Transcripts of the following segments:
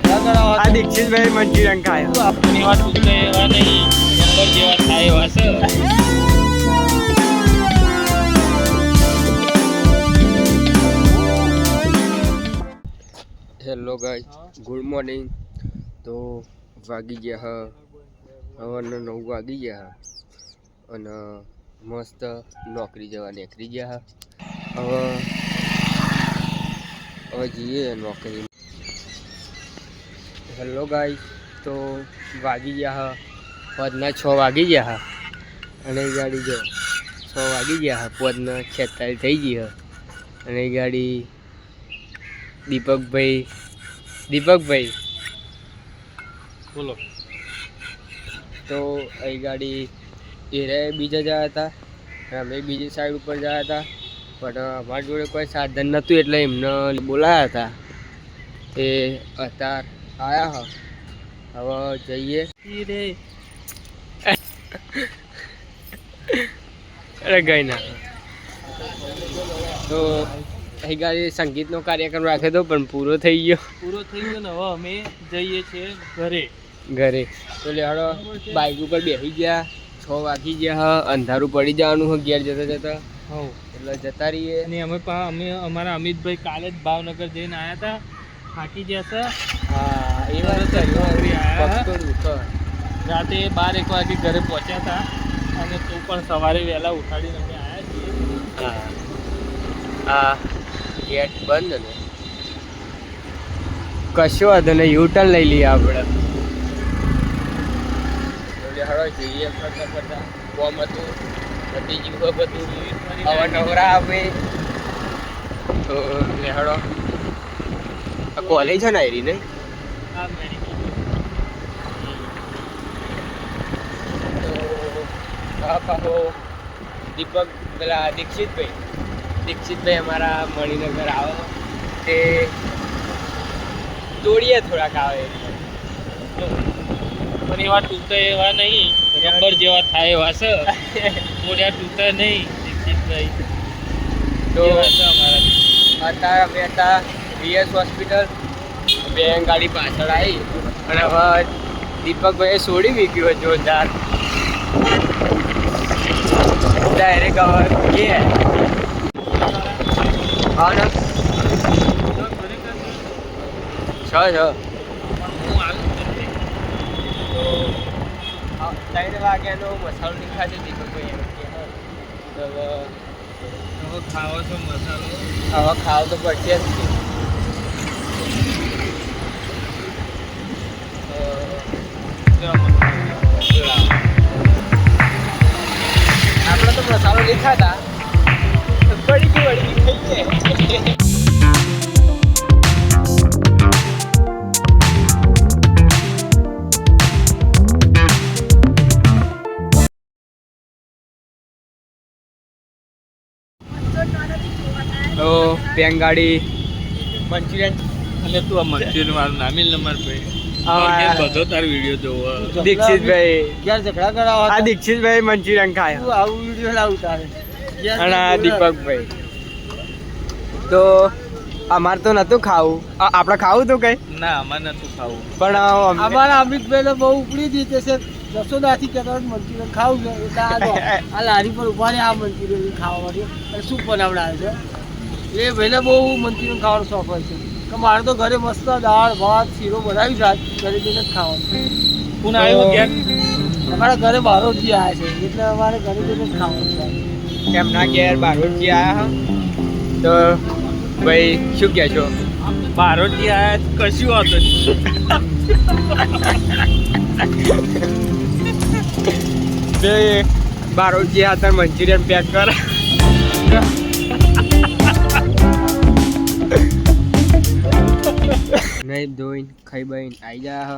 કરાવો આ દીક્ષિતભાઈ manchurian hello guy good morning તો વાગી ગયા હા. નવ વાગી ગયા હા. અને મસ્ત નોકરી જવા નીકળી ગયા હા. હવે હવે જઈએ નોકરી. હેલો ગાય તો વાગી ગયા હા. પદના છ વાગી ગયા હા. અને એ ગાડી જો છ વાગી ગયા હા. પદના છેતાલીસ થઈ ગઈ હા. અને એ ગાડી દીપકભાઈ દીપકભાઈ. બોલો. તો એ ગાડી એરે બીજા જયા હતા. અમે બીજી સાઈડ ઉપર જયા હતા. પણ અમારી જોડે કોઈ સાધન નહોતું એટલે એમને બોલાયા હતા. તે અત્યાર આવ્યા હવે જઈએ. રે અરે ગઈ ના. તો અહીં ગાડી સંગીતનો કાર્યક્રમ રાખ્યો હતો પણ પૂરો થઈ ગયો. પૂરો થઈ ગયો ને હવે અમે જઈએ છીએ ઘરે. ઘરે. તો લેવાડો બાઇક ઉપર બેસી ગયા. છ વાગી ગયા અંધારું પડી જવાનું અગિયાર જતા જતા. એટલે જતા રહીએ. અને અમે પણ અમે અમારા અમિતભાઈ કાલે જ ભાવનગર જઈને આવ્યા હતા. થાકી ગયા હતા. હા એ વાત રાતે બાર એક વાગે ઘરે પહોંચ્યા હતા. અને તું પણ સવારે વહેલા ઉઠાડીને અમે આવ્યા છીએ. હા. હા. ગેટ બંધ ને. કશો વાંધો નહીં. યુટર્ન લઈ લઈએ આપણે. હળો જઈએ ફરતા ફરતા કોમ હતું. બધી જીવો બધું હવે નવરા આવે તો લેહડો કોલેજ છે ને આયરી નહીં તો દીપક પેલા દીક્ષિતભાઈ. દીક્ષિતભાઈ અમારા મણિનગર આવે. તે તોડીએ થોડાક આવે. પણ એવા તૂટે એવા નહીં. રબર જેવા થાય એવા છે. મોઢા તૂટે નહીં. દીક્ષિતભાઈ. તો અત્યારે અમે હતા વીએસ હોસ્પિટલ. બે ગાડી પાછળ આવી અને હવે દીપકભાઈએ છોડી મૂક્યું જોરદાર. ડાયરેક્ટ હવે કે. હા છ છ. તો ત્રણ વાગ્યાનો મસાલો નહીં ખાધો દીપકભાઈ એમ કે. હવે ખાવો છો મસાલો હવે ખાવ તો પડશે જ. તો આપણે તો મસાલો દેખાતા ખાતા તો પેન મંચુરિયન. અને તું આ મંચુરિયન વાળું નામિલ નંબર ભાઈ બધો તારો વીડિયો જોવો. દીક્ષિતભાઈ. ક્યાં ઝઘડા કરાવો આ દીક્ષિતભાઈ મંચુરિયન ખાય. તું આવું વીડિયો ના ઉતારે અને આ દીપકભાઈ. તો અમારે તો નતું ખાવું. આપણે ખાવું તો કઈ? ના અમારે નતું ખાવું. પણ અમારા અમિતભાઈને બહુ ઉપડી દીધી છે જશોદાથી કહેતા હતા મંચુરિયન ખાવું છે. આ લારી પર ઊભા ને આ મંચુરિયન ખાવા માટે. શું બનાવડાવે છે? એ ભાઈને બહુ મંચુરિયન ખાવાનો શોખ હોય છે. કે મારે તો ઘરે મસ્ત દાળ ભાત શીરો બનાવી જાય ઘરે જઈને જ ખાવાનું. કોણ આવ્યો ઘેર અમારા ઘરે બારોટજી આવ્યા છે એટલે અમારે ઘરે જઈને જ ખાવાનું એમના ઘેર બારોટજી આયા હે. તો ભાઈ શું કહે છો બારોટી આવ્યા કશું બે બારોટજી હાથર મંચુરિયન પેક કર. નહીં ધોઈને ખાઈ બહીને આવી જા હ.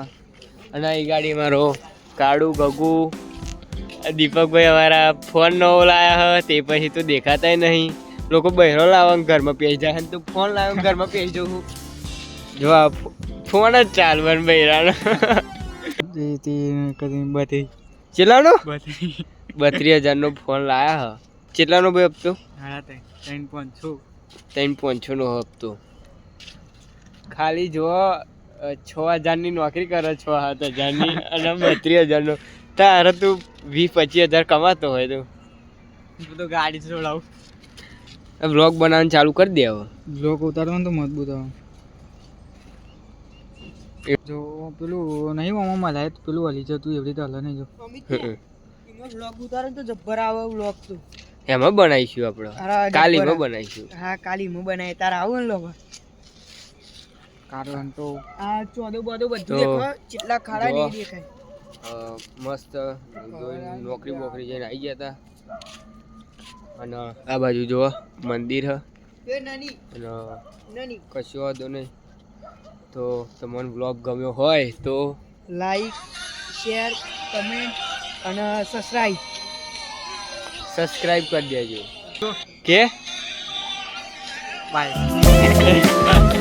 અને એ ગાડી મારો કાળું ગગુ. દીપકભાઈ અમારા ફોન નવો લાયા હ તે પછી તો દેખાતાય નહીં. લોકો બહેરો લાવવાનું ઘરમાં પહેરી જાય તું ફોન લાવ્યો ઘરમાં પહેરી જોઉં જો આ ફોન જ ચાલવાનું બહેરાનો. બધી. ચેલાનો બત્રીસ હજારનો ફોન લાયા હ. ચેટલાનો ભાઈ હપ્તો? ત્રણ પાંચ છો. ત્રણ પાંચસોનો હપ્તો. ખાલી જો છ હજારની નોકરી કરે છ સાત હજારની અને બત્રીસ હજારનો. તારે તું વીસ પચીસ હજાર કમાતો હોય તો. હું તો ગાડી છોડાવું બ્લોગ બનાવવાનું ચાલુ કરી દે હવે. બ્લોગ ઉતારવાનું તો મજબૂત આવે. જો પેલું નહીં આમાં મલાય તો પેલું હલી જતું એવી રીતે હલે નહીં જો. બ્લોગ ઉતારે તો જબ્બર આવે બ્લોગ તો. એમાં બનાવીશું આપણે કાલીમાં બનાવીશું. હા કાલીમાં હું બનાવી તારે આવું ને લોકો કારણ તો આ ચોદો બોદો બધું દેખો જેટલા ખાડા નહીં દેખાય. મસ્ત નોકરી બોકરી જઈને આવી ગયા હતા અને આ બાજુ જો મંદિર હ. એ નાની અને નાની. કશો વાંધો નહીં. તો તમને બ્લોગ ગમ્યો હોય તો લાઈક શેર કમેન્ટ અને સબસ્ક્રાઈબ સબસ્ક્રાઈબ કરી દેજો. કે? બાય